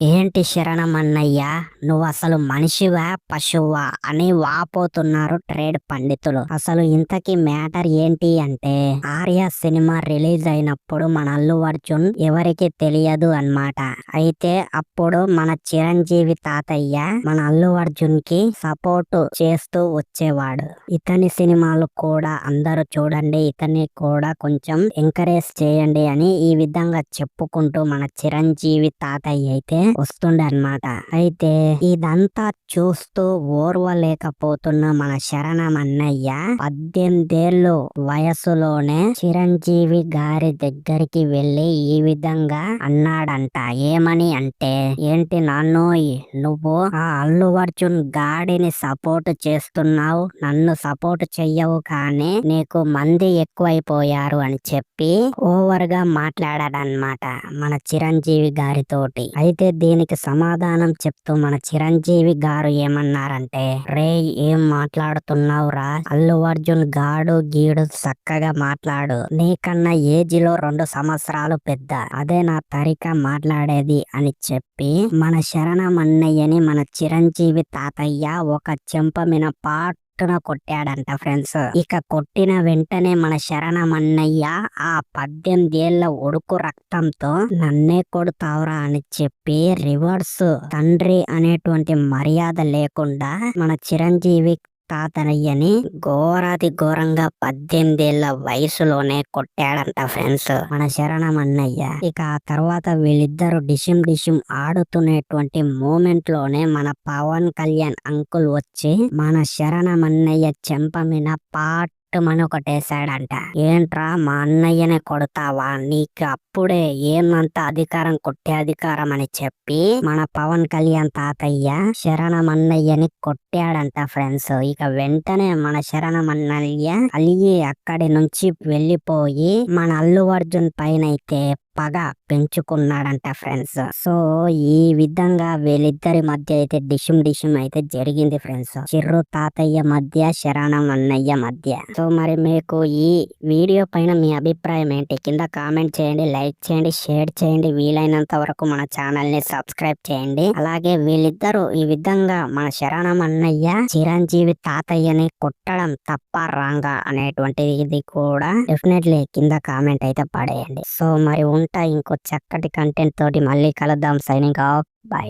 ఏంటి శరణమన్నయ్య నువ్వు అసలు మనిషివా పశువా అని వాపోతున్నారు ట్రేడ్ పండితులు. అసలు ఇంతకీ మ్యాటర్ ఏంటి అంటే ఆర్య సినిమా రిలీజ్ అయినప్పుడు మన అల్లు అర్జున్ ఎవరికి తెలియదు అన్నమాట. అయితే అప్పుడు మన చిరంజీవి తాతయ్య మన అల్లు అర్జున్కి సపోర్ట్ చేస్తూ వచ్చేవాడు. ఇతని సినిమాలు కూడా అందరూ చూడండి ఇతని కూడా కొంచెం ఎంకరేజ్ చేయండి అని ఈ విధంగా చెప్పుకుంటూ మన చిరంజీవి తాతయ్య అయితే వస్తుండే అన్నమాట అయితే ఇదంతా చూస్తూ ఓర్వలేకపోతున్న మన శరణం అన్నయ్య పద్దెనిమిదేళ్ళు వయసులోనే చిరంజీవి గారి దగ్గరికి వెళ్ళి ఈ విధంగా అన్నాడంట. ఏమని అంటే ఏంటి నాన్నోయ్ నువ్వు ఆ అల్లు అర్జున్ గాడిని సపోర్ట్ చేస్తున్నావు. నన్ను సపోర్ట్ చెయ్యవు కానీ నీకు మంది ఎక్కువైపోయారు అని చెప్పి ఓవర్గా మాట్లాడాడనమాట మన చిరంజీవి గారితోటి. అయితే దీనికి సమాధానం చెప్తూ మన చిరంజీవి గారు ఏమన్నారంటే రే ఏం మాట్లాడుతున్నావురా? అల్లు అర్జున్ గాడు గీడు చక్కగా మాట్లాడు. నీకన్నా ఏజ్లో రెండు సంవత్సరాలు పెద్ద. అదే నా తరిక మాట్లాడేది అని చెప్పి మన శరణం అన్నయ్యని మన చిరంజీవి తాతయ్య ఒక చెంపమిన పాట్ పట్టున కొట్టాడంట ఫ్రెండ్స్. ఇక కొట్టిన వెంటనే మన శరణమన్నయ్య ఆ పద్దెనిమిదేళ్ళ ఒడుకు రక్తంతో నన్నే కొడతావురా అని చెప్పి రివర్స్ తండ్రి అనేటువంటి మర్యాద లేకుండా మన చిరంజీవి తాతనయ్యని ఘోరాతి ఘోరంగా పద్దెనిమిదేళ్ళ వయసులోనే కొట్టాడంట ఫ్రెండ్స్. మన శరణం అన్నయ్య. ఇక ఆ తర్వాత వీళ్ళిద్దరు డిషిం డిషిం ఆడుతున్నటువంటి మూమెంట్లోనే మన పవన్ కళ్యాణ్ అంకుల్ వచ్చి మన శరణం అన్నయ్య చెంప మీద పాట్ మన ఒకటేశాడంట ఏంట్రా మా అన్నయ్యనే కొడతావా? నీకు అప్పుడే ఏమంత అధికారం కొట్టే అధికారం అని చెప్పి మన పవన్ కళ్యాణ్ తాతయ్య శరణం అన్నయ్యని కొట్టాడంట ఫ్రెండ్స్. ఇక వెంటనే మన శరణం అన్నయ్య అలిగి అక్కడి నుంచి వెళ్ళిపోయి మన అల్లు అర్జున్ పైన అయితే పగ పెంచుకున్నాడంట ఫ్రెండ్స్. సో ఈ విధంగా వీళ్ళిద్దరి మధ్య అయితే డిషం డిషుం అయితే జరిగింది ఫ్రెండ్స్. చిర్రు తాతయ్య మధ్య శరణం అన్నయ్య మధ్య. సో మరి మీకు ఈ వీడియో పైన మీ అభిప్రాయం ఏంటి? కింద కామెంట్ చేయండి లైక్ చేయండి షేర్ చేయండి. వీలైనంత వరకు మన ఛానల్ని సబ్స్క్రైబ్ చేయండి. అలాగే వీళ్ళిద్దరూ ఈ విధంగా మన శరణం అన్నయ్య చిరంజీవి తాతయ్యని కొట్టడం తప్ప రాంగా అనేటువంటిది ఇది కూడా డెఫినెట్లీ కింద కామెంట్ అయితే పడేయండి. సో మరి ఉంటా ఇంకో చక్కటి కంటెంట్ తోటి మళ్ళీ కలుద్దాం. Signing off by